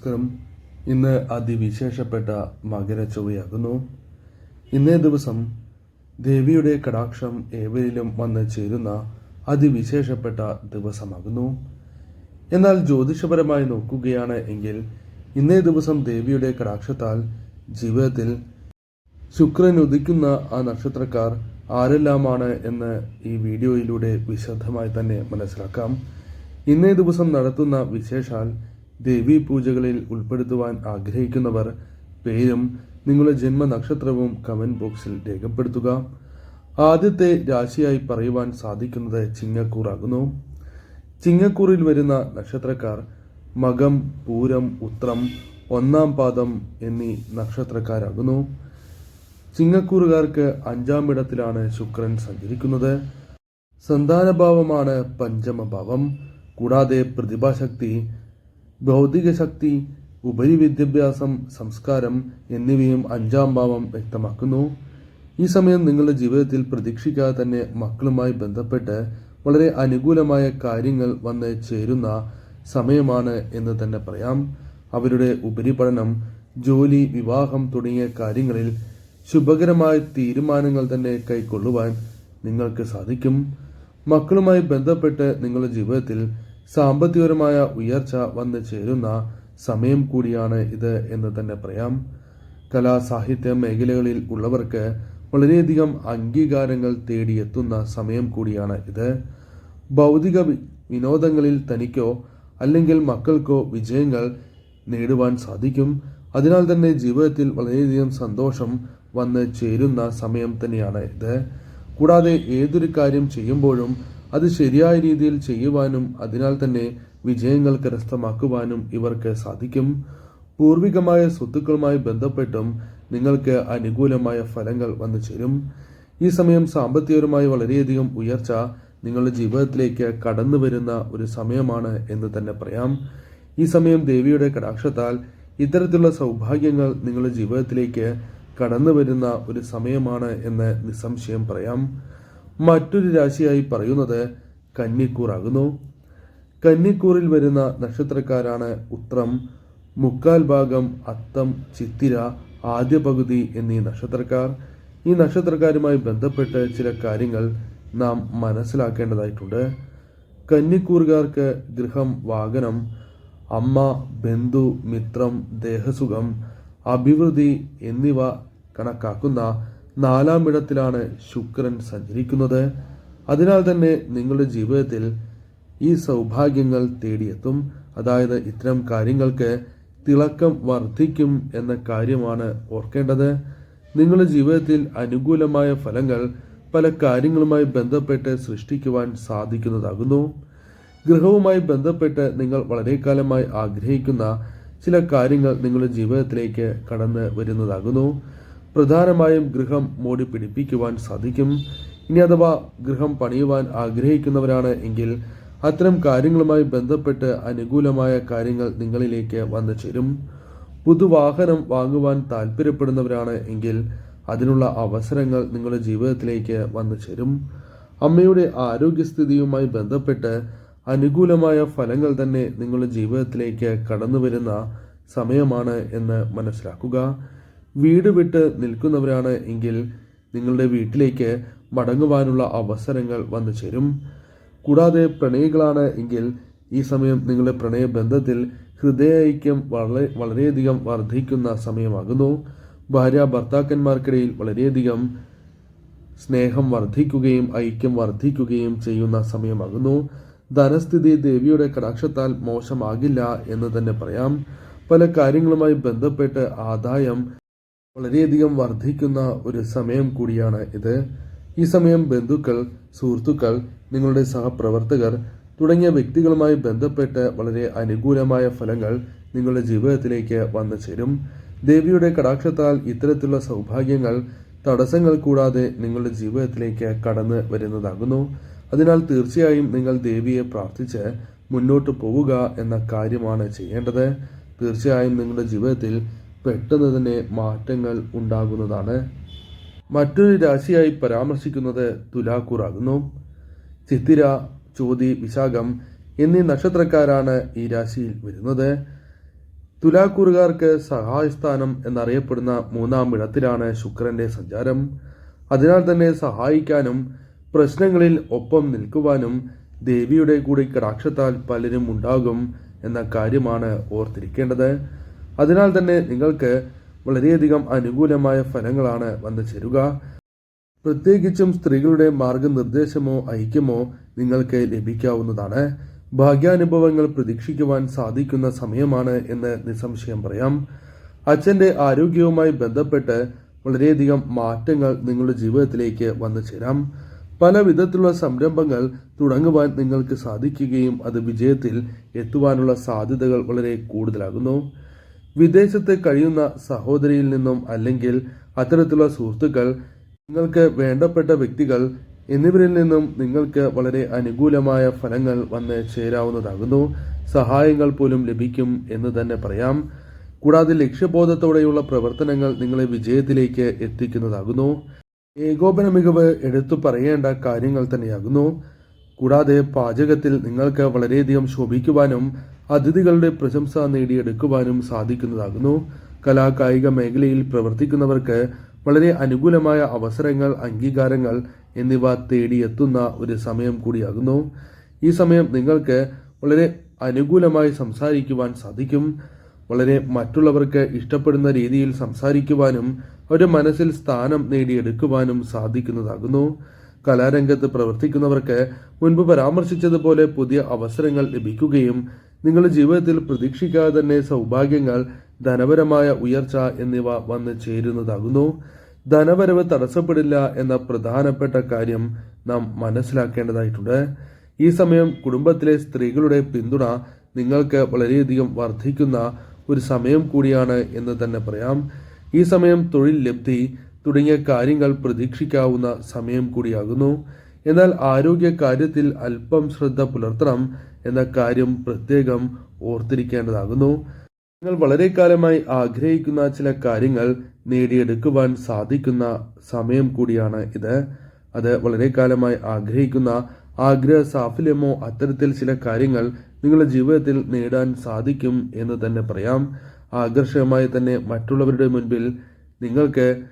നമസ്കാരം. ഇന്ന് അതിവിശേഷപ്പെട്ട മകരച്ചൊവ്വയാകുന്നു. ഇന്നേ ദിവസം ദേവിയുടെ കടാക്ഷം ഏവരിലും വന്ന് ചേരുന്ന അതിവിശേഷപ്പെട്ട ദിവസമാകുന്നു. എന്നാൽ ജ്യോതിഷപരമായി നോക്കുകയാണ് എങ്കിൽ ഇന്നേ ദിവസം ദേവിയുടെ കടാക്ഷത്താൽ ജീവിതത്തിൽ ശുക്രൻ ഉദിക്കുന്ന ആ നക്ഷത്രക്കാർ ആരെല്ലാമാണ് എന്ന് ഈ വീഡിയോയിലൂടെ വിശദമായി തന്നെ മനസ്സിലാക്കാം. ഇന്നേ ദിവസം നടത്തുന്ന വിശേഷാൽ ദേവീ പൂജകളിൽ ഉൾപ്പെടുത്തുവാൻ ആഗ്രഹിക്കുന്നവർ പേരും നിങ്ങളുടെ ജന്മനക്ഷത്രവും കമന്റ് ബോക്സിൽ രേഖപ്പെടുത്തുക. ആദ്യത്തെ രാശിയായി പറയുവാൻ സാധിക്കുന്നത് ചിങ്ങക്കൂറാകുന്നു. ചിങ്ങക്കൂറിൽ വരുന്ന നക്ഷത്രക്കാർ മകം പൂരം ഉത്രം ഒന്നാം പാദം എന്നീ നക്ഷത്രക്കാരാകുന്നു. ചിങ്ങക്കൂറുകാർക്ക് അഞ്ചാം ഇടത്തിലാണ് ശുക്രൻ സഞ്ചരിക്കുന്നത്. സന്താനഭാവമാണ് പഞ്ചമഭാവം. കൂടാതെ പ്രതിഭാശക്തി ഭൗതിക ശക്തി ഉപരി വിദ്യാഭ്യാസം സംസ്കാരം എന്നിവയും അഞ്ചാം ഭാവം വ്യക്തമാക്കുന്നു. ഈ സമയം നിങ്ങളുടെ ജീവിതത്തിൽ പ്രതീക്ഷിക്കാതെ തന്നെ മക്കളുമായി ബന്ധപ്പെട്ട് വളരെ അനുകൂലമായ കാര്യങ്ങൾ വന്ന് ചേരുന്ന സമയമാണ് എന്ന് തന്നെ പറയാം. അവരുടെ ഉപരിപഠനം ജോലി വിവാഹം തുടങ്ങിയ കാര്യങ്ങളിൽ ശുഭകരമായ തീരുമാനങ്ങൾ തന്നെ കൈക്കൊള്ളുവാൻ നിങ്ങൾക്ക് സാധിക്കും. മക്കളുമായി ബന്ധപ്പെട്ട് നിങ്ങളുടെ ജീവിതത്തിൽ സാമ്പത്തികപരമായ ഉയർച്ച വന്നു ചേരുന്ന സമയം കൂടിയാണ് ഇത് എന്ന് തന്നെ പറയാം. കലാ സാഹിത്യ മേഖലകളിൽ ഉള്ളവർക്ക് വളരെയധികം അംഗീകാരങ്ങൾ തേടിയെത്തുന്ന സമയം കൂടിയാണ് ഇത്. ഭൗതിക വിനോദങ്ങളിൽ തനിക്കോ അല്ലെങ്കിൽ മക്കൾക്കോ വിജയങ്ങൾ നേടുവാൻ സാധിക്കും. അതിനാൽ തന്നെ ജീവിതത്തിൽ വളരെയധികം സന്തോഷം വന്ന് ചേരുന്ന സമയം തന്നെയാണ് ഇത്. കൂടാതെ ഏതൊരു കാര്യം ചെയ്യുമ്പോഴും അത് ശരിയായ രീതിയിൽ ചെയ്യുവാനും അതിനാൽ തന്നെ വിജയങ്ങൾ കരസ്ഥമാക്കുവാനും ഇവർക്ക് സാധിക്കും. പൂർവികമായ സ്വത്തുക്കളുമായി ബന്ധപ്പെട്ടും നിങ്ങൾക്ക് അനുകൂലമായ ഫലങ്ങൾ വന്നു ചേരും. ഈ സമയം സാമ്പത്തികപരമായി വളരെയധികം ഉയർച്ച നിങ്ങളുടെ ജീവിതത്തിലേക്ക് കടന്നു വരുന്ന ഒരു സമയമാണ് എന്ന് തന്നെ പറയാം. ഈ സമയം ദേവിയുടെ കടാക്ഷത്താൽ ഇത്തരത്തിലുള്ള സൗഭാഗ്യങ്ങൾ നിങ്ങളുടെ ജീവിതത്തിലേക്ക് കടന്നു വരുന്ന ഒരു സമയമാണ് എന്ന് നിസ്സംശയം പറയാം. മറ്റൊരു രാശിയായി പറയുന്നത് കന്നിക്കൂറാകുന്നു. കന്നിക്കൂറിൽ വരുന്ന നക്ഷത്രക്കാരാണ് ഉത്രം മുക്കാൽ ഭാഗം അത്തം ചിത്തിര ആദ്യ പകുതി എന്നീ നക്ഷത്രക്കാർ. ഈ നക്ഷത്രക്കാരുമായി ബന്ധപ്പെട്ട് ചില കാര്യങ്ങൾ നാം മനസ്സിലാക്കേണ്ടതായിട്ടുണ്ട്. കന്നിക്കൂറുകാർക്ക് ഗൃഹം വാഹനം അമ്മ ബന്ധു മിത്രം ദേഹസുഖം അഭിവൃദ്ധി എന്നിവ കണക്കാക്കുന്ന നാലാം ഇടത്തിലാണ് ശുക്രൻ സഞ്ചരിക്കുന്നത്. അതിനാൽ തന്നെ നിങ്ങളുടെ ജീവിതത്തിൽ ഈ സൗഭാഗ്യങ്ങൾ തേടിയെത്തും. അതായത് ഇത്തരം കാര്യങ്ങൾക്ക് തിളക്കം വർദ്ധിക്കും എന്ന കാര്യമാണ് ഓർക്കേണ്ടത്. നിങ്ങളുടെ ജീവിതത്തിൽ അനുകൂലമായ ഫലങ്ങൾ പല കാര്യങ്ങളുമായി ബന്ധപ്പെട്ട് സൃഷ്ടിക്കുവാൻ സാധിക്കുന്നതാകുന്നു. ഗൃഹവുമായി ബന്ധപ്പെട്ട് നിങ്ങൾ വളരെ കാലമായി ആഗ്രഹിക്കുന്ന ചില കാര്യങ്ങൾ നിങ്ങളുടെ ജീവിതത്തിലേക്ക് കടന്നു വരുന്നതാകുന്നു. പ്രധാനമായും ഗൃഹം മോടി പിടിപ്പിക്കുവാൻ സാധിക്കും. ഇനി അഥവാ ഗൃഹം പണിയുവാൻ ആഗ്രഹിക്കുന്നവരാണ് എങ്കിൽ അത്തരം കാര്യങ്ങളുമായി ബന്ധപ്പെട്ട് അനുകൂലമായ കാര്യങ്ങൾ നിങ്ങളിലേക്ക് വന്നു ചേരും. പുതുവാഹനം വാങ്ങുവാൻ താല്പര്യപ്പെടുന്നവരാണ് എങ്കിൽ അതിനുള്ള അവസരങ്ങൾ നിങ്ങളുടെ ജീവിതത്തിലേക്ക് വന്നു ചേരും. അമ്മയുടെ ആരോഗ്യസ്ഥിതിയുമായി ബന്ധപ്പെട്ട് അനുകൂലമായ ഫലങ്ങൾ തന്നെ നിങ്ങളുടെ ജീവിതത്തിലേക്ക് കടന്നു വരുന്ന സമയമാണ് എന്ന് മനസ്സിലാക്കുക. വീട് വിട്ട് നിൽക്കുന്നവരാണ് എങ്കിൽ നിങ്ങളുടെ വീട്ടിലേക്ക് മടങ്ങുവാനുള്ള അവസരങ്ങൾ വന്നു ചേരും. കൂടാതെ പ്രണയികളാണ് എങ്കിൽ ഈ സമയം നിങ്ങളുടെ പ്രണയ ബന്ധത്തിൽ ഹൃദയ ഐക്യം വളരെ വളരെയധികം വർദ്ധിക്കുന്ന സമയമാകുന്നു. ഭാര്യ ഭർത്താക്കന്മാർക്കിടയിൽ വളരെയധികം സ്നേഹം വർദ്ധിക്കുകയും ഐക്യം വർദ്ധിക്കുകയും ചെയ്യുന്ന സമയമാകുന്നു. ധനസ്ഥിതി ദേവിയുടെ കടാക്ഷത്താൽ മോശമാകില്ല എന്ന് തന്നെ പറയാം. പല കാര്യങ്ങളുമായി ബന്ധപ്പെട്ട് ആദായം വളരെയധികം വർദ്ധിക്കുന്ന ഒരു സമയം കൂടിയാണ് ഇത്. ഈ സമയം ബന്ധുക്കൾ സുഹൃത്തുക്കൾ നിങ്ങളുടെ സഹപ്രവർത്തകർ തുടങ്ങിയ വ്യക്തികളുമായി ബന്ധപ്പെട്ട് വളരെ അനുകൂലമായ ഫലങ്ങൾ നിങ്ങളുടെ ജീവിതത്തിലേക്ക് വന്നു ചേരും. ദേവിയുടെ കടാക്ഷത്താൽ ഇത്തരത്തിലുള്ള സൗഭാഗ്യങ്ങൾ തടസ്സങ്ങൾ കൂടാതെ നിങ്ങളുടെ ജീവിതത്തിലേക്ക് കടന്നു വരുന്നതാകുന്നു. അതിനാൽ തീർച്ചയായും നിങ്ങൾ ദേവിയെ പ്രാർത്ഥിച്ച് മുന്നോട്ട് പോവുക എന്ന കാര്യമാണ് ചെയ്യേണ്ടത്. തീർച്ചയായും നിങ്ങളുടെ ജീവിതത്തിൽ പെട്ടെന്ന് തന്നെ മാറ്റങ്ങൾ ഉണ്ടാകുന്നതാണ്. മറ്റൊരു രാശിയായി പരാമർശിക്കുന്നത് തുലാക്കൂറാകുന്നു. ചിത്തിര ചോതി വിശാഖം എന്നീ നക്ഷത്രക്കാരാണ് ഈ രാശിയിൽ വരുന്നത്. തുലാക്കൂറുകാർക്ക് സഹായസ്ഥാനം എന്നറിയപ്പെടുന്ന മൂന്നാം ഇടത്തിലാണ് ശുക്രന്റെ സഞ്ചാരം. അതിനാൽ തന്നെ സഹായിക്കാനും പ്രശ്നങ്ങളിൽ ഒപ്പം നിൽക്കുവാനും ദേവിയുടെ കൂടി കടാക്ഷത്താൽ പലരും ഉണ്ടാകും എന്ന കാര്യമാണ് ഓർത്തിരിക്കേണ്ടത്. അതിനാൽ തന്നെ നിങ്ങൾക്ക് വളരെയധികം അനുകൂലമായ ഫലങ്ങളാണ് വന്നു ചേരുക. പ്രത്യേകിച്ചും സ്ത്രീകളുടെ മാർഗനിർദ്ദേശമോ ഐക്യമോ നിങ്ങൾക്ക് ലഭിക്കാവുന്നതാണ്. ഭാഗ്യാനുഭവങ്ങൾ പ്രതീക്ഷിക്കുവാൻ സാധിക്കുന്ന സമയമാണ് എന്ന് നിസ്സംശയം പറയാം. അച്ഛന്റെ ആരോഗ്യവുമായി ബന്ധപ്പെട്ട് വളരെയധികം മാറ്റങ്ങൾ നിങ്ങളുടെ ജീവിതത്തിലേക്ക് വന്നു ചേരാം. പല വിധത്തിലുള്ള സംരംഭങ്ങൾ തുടങ്ങുവാൻ നിങ്ങൾക്ക് സാധിക്കുകയും അത് വിജയത്തിൽ എത്തുവാനുള്ള സാധ്യതകൾ വളരെ കൂടുതലാകുന്നു. വിദേശത്ത് കഴിയുന്ന സഹോദരിയിൽ നിന്നും അല്ലെങ്കിൽ അത്തരത്തിലുള്ള സുഹൃത്തുക്കൾ നിങ്ങൾക്ക് വേണ്ടപ്പെട്ട വ്യക്തികൾ എന്നിവരിൽ നിന്നും നിങ്ങൾക്ക് വളരെ അനുകൂലമായ ഫലങ്ങൾ വന്ന് ചേരാവുന്നതാകുന്നു. സഹായങ്ങൾ പോലും ലഭിക്കും എന്ന് തന്നെ പറയാം. കൂടാതെ ലക്ഷ്യബോധത്തോടെയുള്ള പ്രവർത്തനങ്ങൾ നിങ്ങളെ വിജയത്തിലേക്ക് എത്തിക്കുന്നതാകുന്നു. ഏകോപന മികവ് എടുത്തു പറയേണ്ട കാര്യങ്ങൾ തന്നെയാകുന്നു. കൂടാതെ പാചകത്തിൽ നിങ്ങൾക്ക് വളരെയധികം ശോഭിക്കുവാനും അതിഥികളുടെ പ്രശംസ നേടിയെടുക്കുവാനും സാധിക്കുന്നതാകുന്നു. കലാകായിക മേഖലയിൽ പ്രവർത്തിക്കുന്നവർക്ക് വളരെ അനുകൂലമായ അവസരങ്ങൾ അംഗീകാരങ്ങൾ എന്നിവ തേടിയെത്തുന്ന ഒരു സമയം കൂടിയാകുന്നു. ഈ സമയം നിങ്ങൾക്ക് വളരെ അനുകൂലമായി സംസാരിക്കുവാൻ സാധിക്കും. വളരെ മറ്റുള്ളവർക്ക് ഇഷ്ടപ്പെടുന്ന രീതിയിൽ സംസാരിക്കുവാനും അവരുടെ മനസ്സിൽ സ്ഥാനം നേടിയെടുക്കുവാനും സാധിക്കുന്നതാകുന്നു. കലാരംഗത്ത് പ്രവർത്തിക്കുന്നവർക്ക് മുൻപ് പരാമർശിച്ചതുപോലെ പുതിയ അവസരങ്ങൾ ലഭിക്കുകയും നിങ്ങളുടെ ജീവിതത്തിൽ പ്രതീക്ഷിക്കാതെ തന്നെ സൗഭാഗ്യങ്ങൾ ധനപരമായ ഉയർച്ച എന്നിവ വന്ന് ചേരുന്നതാകുന്നു. ധനവരവ് തടസ്സപ്പെടില്ല എന്ന പ്രധാനപ്പെട്ട കാര്യം നാം മനസ്സിലാക്കേണ്ടതായിട്ടുണ്ട്. ഈ സമയം കുടുംബത്തിലെ സ്ത്രീകളുടെ പിന്തുണ നിങ്ങൾക്ക് വളരെയധികം വർദ്ധിക്കുന്ന ഒരു സമയം കൂടിയാണ് എന്ന് തന്നെ പറയാം. ഈ സമയം തൊഴിൽ ലബ്ധി തുടങ്ങിയ കാര്യങ്ങൾ പ്രതീക്ഷിക്കാവുന്ന സമയം കൂടിയാകുന്നു. എന്നാൽ ആരോഗ്യ കാര്യത്തിൽ അല്പം ശ്രദ്ധ പുലർത്തണം എന്ന കാര്യം പ്രത്യേകം ഓർത്തിരിക്കേണ്ടതാകുന്നു. നിങ്ങൾ വളരെ കാലമായി ആഗ്രഹിക്കുന്ന ചില കാര്യങ്ങൾ നേടിയെടുക്കുവാൻ സാധിക്കുന്ന സമയം കൂടിയാണ് ഇത്. അത് വളരെ കാലമായി ആഗ്രഹിക്കുന്ന ആഗ്രഹ സാഫല്യമോ അത്തരത്തിൽ ചില കാര്യങ്ങൾ നിങ്ങളുടെ ജീവിതത്തിൽ നേടാൻ സാധിക്കും എന്ന് തന്നെ പറയാം. ആകർഷകമായി തന്നെ മറ്റുള്ളവരുടെ മുൻപിൽ നിങ്ങൾക്ക്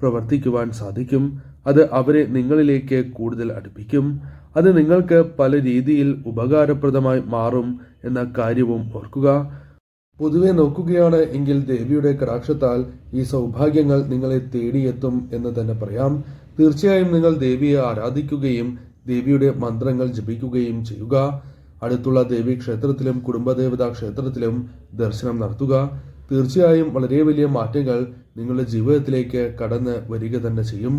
പ്രവർത്തിക്കുവാൻ സാധിക്കും. അത് അവരെ നിങ്ങളിലേക്ക് കൂടുതൽ അടുപ്പിക്കും. അത് നിങ്ങൾക്ക് പല രീതിയിൽ ഉപകാരപ്രദമായി മാറും എന്ന കാര്യവും ഓർക്കുക. പൊതുവെ നോക്കുകയാണ് എങ്കിൽ ദേവിയുടെ കടാക്ഷത്താൽ ഈ സൗഭാഗ്യങ്ങൾ നിങ്ങളെ തേടിയെത്തും എന്ന് തന്നെ പറയാം. തീർച്ചയായും നിങ്ങൾ ദേവിയെ ആരാധിക്കുകയും ദേവിയുടെ മന്ത്രങ്ങൾ ജപിക്കുകയും ചെയ്യുക. അടുത്തുള്ള ദേവി ക്ഷേത്രത്തിലും കുടുംബദേവതാ ക്ഷേത്രത്തിലും ദർശനം നടത്തുക. തീർച്ചയായും വളരെ വലിയ മാറ്റങ്ങൾ നിങ്ങളുടെ ജീവിതത്തിലേക്ക് കടന്ന് വരിക തന്നെ ചെയ്യും.